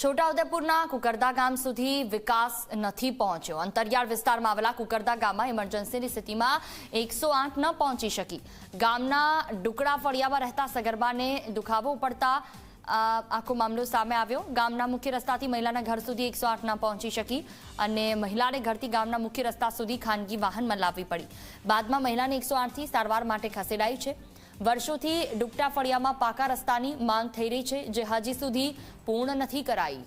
છોટાઉદેપુરના કુકરદા ગામ સુધી વિકાસ નથી પહોંચ્યો. અંતરિયાળ વિસ્તારમાં આવેલા કુકરદા ગામમાં ઇમરજન્સીની સ્થિતિમાં એકસો આઠ ન પહોંચી શકી. ગામના ડુકડા ફળિયામાં રહેતા સગર્ભાને દુખાવો પડતા આખો મામલો સામે આવ્યો. ગામના મુખ્ય રસ્તાથી મહિલાના ઘર સુધી એકસો આઠ ન પહોંચી શકી અને મહિલાને ઘરથી ગામના મુખ્ય રસ્તા સુધી ખાનગી વાહનમાં લાવવી પડી. બાદમાં મહિલાને એકસો આઠથી સારવાર માટે ખસેડાઈ છે. વર્ષોથી ડુપટા ફળિયામાં પાકા રસ્તાની માંગ થઈ રહી છે, જે હજી સુધી પૂર્ણ નથી કરાઈ.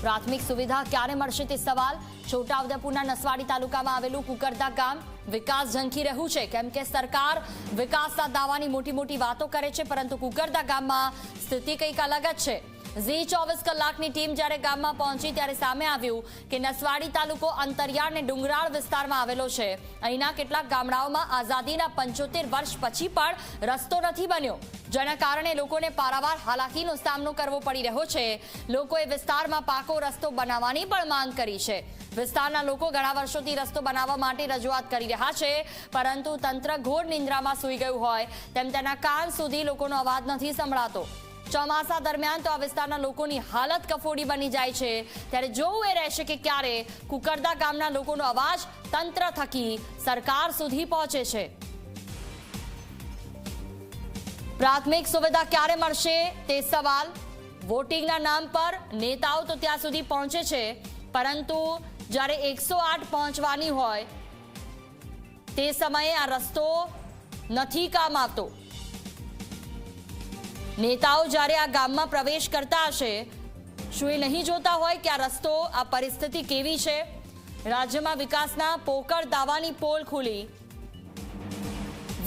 પ્રાથમિક સુવિધા ક્યારે મળશે તે સવાલ છોટાઉદેપુરના નસવાડી તાલુકામાં આવેલું કુકરદા ગામ વિકાસ ઝંખી રહ્યું છે. કેમ કે સરકાર વિકાસના દાવાની મોટી મોટી વાતો કરે છે, પરંતુ કુકરદા ગામમાં સ્થિતિ કંઈક અલગ જ છે. ઝી ચોવીસ કલાકની ટીમ જ્યારે ગામમાં પહોંચી ત્યારે સામે આવ્યું કે નસવાડી તાલુકો અંતરિયાળ અને ડુંગરાળ વિસ્તારમાં આવેલો છે. અહીંના કેટલાક ગામડાઓમાં આઝાદીના પંચોતેર વર્ષ પછી પણ રસ્તો નથી બન્યો. જેના કારણે લોકોને પારાવાર હાલાકીનો સામનો કરવો પડી રહ્યો છે. લોકોએ વિસ્તારમાં પાકો રસ્તો બનાવવાની પણ માંગ કરી છે. વિસ્તારના લોકો ઘણા વર્ષોથી રસ્તો બનાવવા માટે રજૂઆત કરી રહ્યા છે, પરંતુ તંત્ર ઘોર નિંદ્રામાં સૂઈ ગયું હોય તેમ તેના કાન સુધી લોકોનો અવાજ નથી સંભળાતો. ચોમાસા દરમિયાન તો આ વિસ્તારના લોકોની હાલત કફોડી બની જાય છે. ત્યારે જોવું એ રહેશે કે ક્યારે કુકરદા ગામના લોકોનો અવાજ તંત્ર થકી સરકાર સુધી પહોંચે છે. પ્રાથમિક સુવિધા ક્યારે મળશે તે સવાલ વોટિંગના નામ પર નેતાઓ તો ત્યાં સુધી પહોંચે છે, પરંતુ જ્યારે એકસો પહોંચવાની હોય તે સમયે આ રસ્તો નથી કામ આવતો. નેતાઓ જ્યારે આ ગામમાં પ્રવેશ કરતા હશે, શું એ નહીં જોતા હોય કે આ રસ્તો, આ પરિસ્થિતિ કેવી છે? રાજ્યમાં વિકાસના પોકળ દાવાની પોલ ખુલી.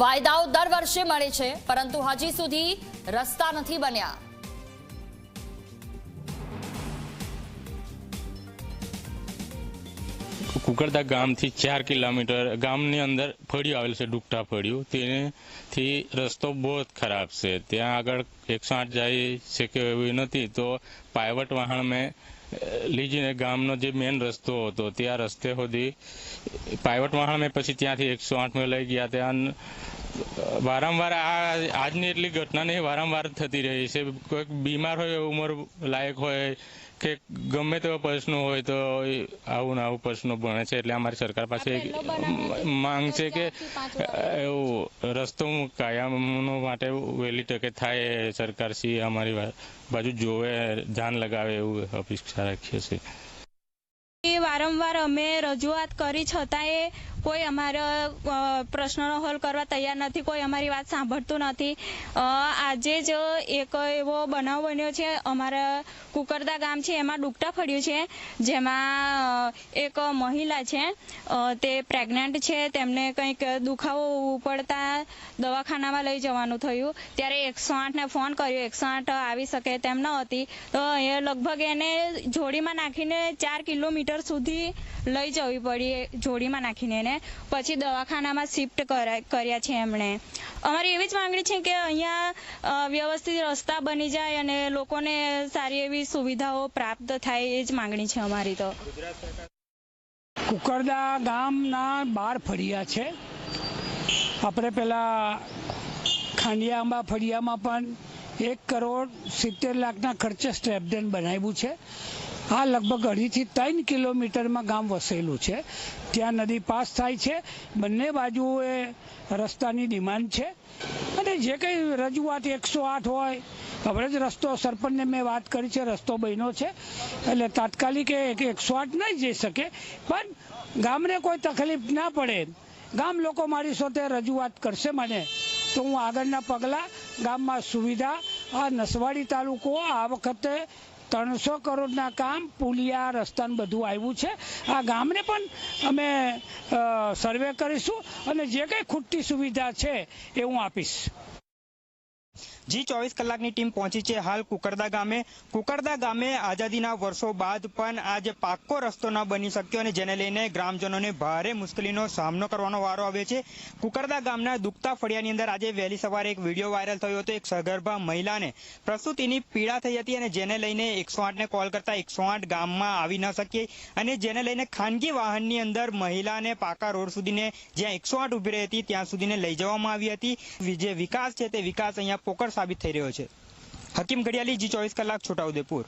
વાયદાઓ દર વર્ષે મળે છે, પરંતુ હજી સુધી રસ્તા નથી બન્યા. કુકરદા ગામથી ચાર કિલોમીટર ગામની અંદર ફળિયું આવેલું છે, ડુકટા ફળિયું. તેનેથી રસ્તો બહુ જ ખરાબ છે. ત્યાં આગળ એકસો આઠ જાય છે કે એવી નથી. તો પાયવટ વાહન મેં લીજીને ગામનો જે મેઇન રસ્તો હતો, ત્યાં રસ્તે સુધી પાયવટ વાહન મેં પછી ત્યાંથી એકસો આઠમાં લઈ ગયા. ત્યાં વારંવાર આ આજની એટલી ઘટના નહીં વારંવાર થતી રહી છે. કોઈક બીમાર હોય ઉંમર લાયક હોય કે ગમે તેવો પ્રશ્નો હોય તો આવું ને આવું પ્રશ્નો બને છે. એટલે અમારી સરકાર પાસે માંગ છે કે એવું રસ્તો કાયમનો માટે વહેલી તકે થાય સરકાર શ્રી અમારી બાજુ જોવે ધ્યાન લગાવે એવું અપેક્ષા રાખીએ છીએ. વારંવાર અમે રજૂઆત કરી છતાંય કોઈ અમારા પ્રશ્નનો હલ કરવા તૈયાર નથી, કોઈ અમારી વાત સાંભળતું નથી. આજે જ એક એવો બનાવ બન્યો છે, અમારા કુકરદા ગામ છે, એમાં ડૂકટા ફળ્યું છે, જેમાં એક મહિલા છે તે પ્રેગ્નન્ટ છે, તેમને કંઈક દુખાવો પડતા દવાખાનામાં લઈ જવાનું થયું. ત્યારે એકસો આઠને ફોન કર્યો, એકસો આઠ આવી શકે તેમ ન હતી. તો એ લગભગ એને જોડીમાં નાખીને ચાર કિલોમીટર સુધી લઈ જવી પડી જોડીમાં નાખીને એને. પછી દવાખાનામાં શિફ્ટ કર્યા છે એમણે. અમારી એવી જ માંગણી છે કે અહીંયા વ્યવસ્થિત રસ્તા બની જાય અને લોકોને સારી એવી સુવિધાઓ પ્રાપ્ત થાય એ જ માંગણી છે અમારી તો. કુકરદા ગામના બાર ફળિયા છે. આપણે પેલા ખાંડિયા આંબા ફળિયામાં પણ એક કરોડ સિત્તેર લાખના ખર્ચે સ્ટ્રેપડેમ બનાવ્યું છે. આ લગભગ અઢીથી ત્રણ કિલોમીટરમાં ગામ વસેલું છે. ત્યાં નદી પાસ થાય છે. બંને બાજુએ રસ્તાની ડિમાન્ડ છે. અને જે કંઈ રજૂઆત એકસો આઠ હોય, હવે જ રસ્તો સરપંચને મેં વાત કરી છે, રસ્તો બન્યો છે. એટલે તાત્કાલિક એકસો આઠ નહીં જઈ શકે. પણ ગામને કોઈ તકલીફ ના પડે. ગામ લોકો મારી સાથે રજૂઆત કરશે મને. તો હું આગળના પગલાં ગામમાં સુવિધા આ નસવાડી તાલુકો આ વખતે ત્રણસો કરોડના કામ પુલિયા રસ્તાને બધું આવ્યું છે. આ ગામને પણ અમે સર્વે કરીશું અને જે કંઈ ખૂટતી સુવિધા છે એ હું આપીશ. જી ચોવીસ કલાકની ટીમ પહોંચી છે હાલ કુકરદા ગામે. કુકરદા ગામે આઝાદીના વર્ષો બાદ પણ આજે પાક્કો રસ્તો ન બની શક્યો અને જેને લઈને ગ્રામજનોને ભારે મુશ્કેલીનો સામનો કરવાનો વારો આવ્યો છે. કુકરદા ગામના દુખતા ફળિયાની અંદર આજે વહેલી સવારે એક વીડિયો વાયરલ થયો હતો. એક સગર્ભા મહિલાને પ્રસૂતિની પીડા થઈ હતી અને જેને લઈને એકસો આઠને કોલ કરતા એકસો આઠ ગામમાં આવી ન શકી અને જેને લઈને ખાનગી વાહનની અંદર મહિલાને પાકા રોડ સુધીને જ્યાં એકસો આઠ ઊભી રહી હતી, ત્યાં સુધીને લઈ જવામાં આવી હતી. જે વિકાસ છે તે વિકાસ અહીંયા પોકળ સાબિત થઈ રહ્યો છે. હકીમ ઘડિયાલી જી ચોવીસ કલાક છોટાઉદેપુર.